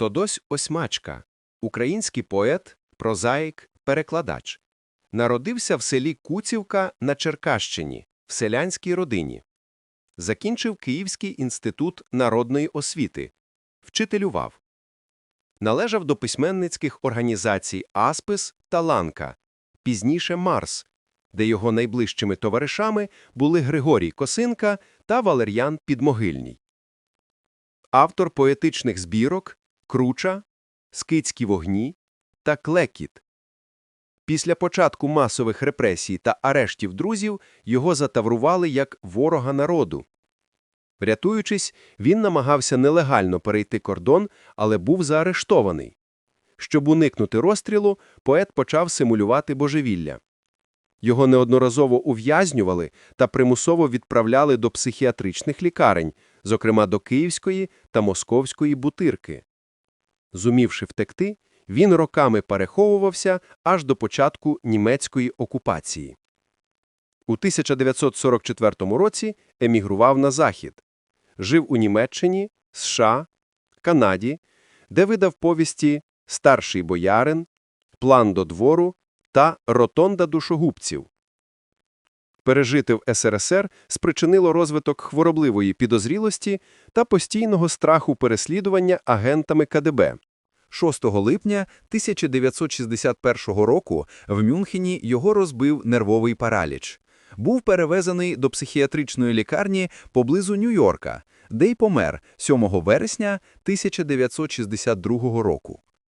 Тодось Осьмачка, український поет, прозаїк, перекладач. Народився в селі Куцівка на Черкащині, в селянській родині. Закінчив Київський інститут народної освіти. Вчителював. Належав до письменницьких організацій Аспис та Ланка, пізніше Марс, де його найближчими товаришами були Григорій Косинка та Валер'ян Підмогильній. Автор поетичних збірок Круча, Скицькі вогні та Клекіт. Після початку масових репресій та арештів друзів його затаврували як ворога народу. Рятуючись, він намагався нелегально перейти кордон, але був заарештований. Щоб уникнути розстрілу, поет почав симулювати божевілля. Його неодноразово ув'язнювали та примусово відправляли до психіатричних лікарень, зокрема до Київської та Московської бутирки. Зумівши втекти, він роками переховувався аж до початку німецької окупації. У 1944 році емігрував на Захід. Жив у Німеччині, США, Канаді, де видав повісті «Старший боярин», «План до двору» та «Ротонда душогубців». Пережити в СРСР спричинило розвиток хворобливої підозрілості та постійного страху переслідування агентами КДБ. 6 липня 1961 року в Мюнхені його розбив нервовий параліч. Був перевезений до психіатричної лікарні поблизу Нью-Йорка, де й помер 7 вересня 1962 року.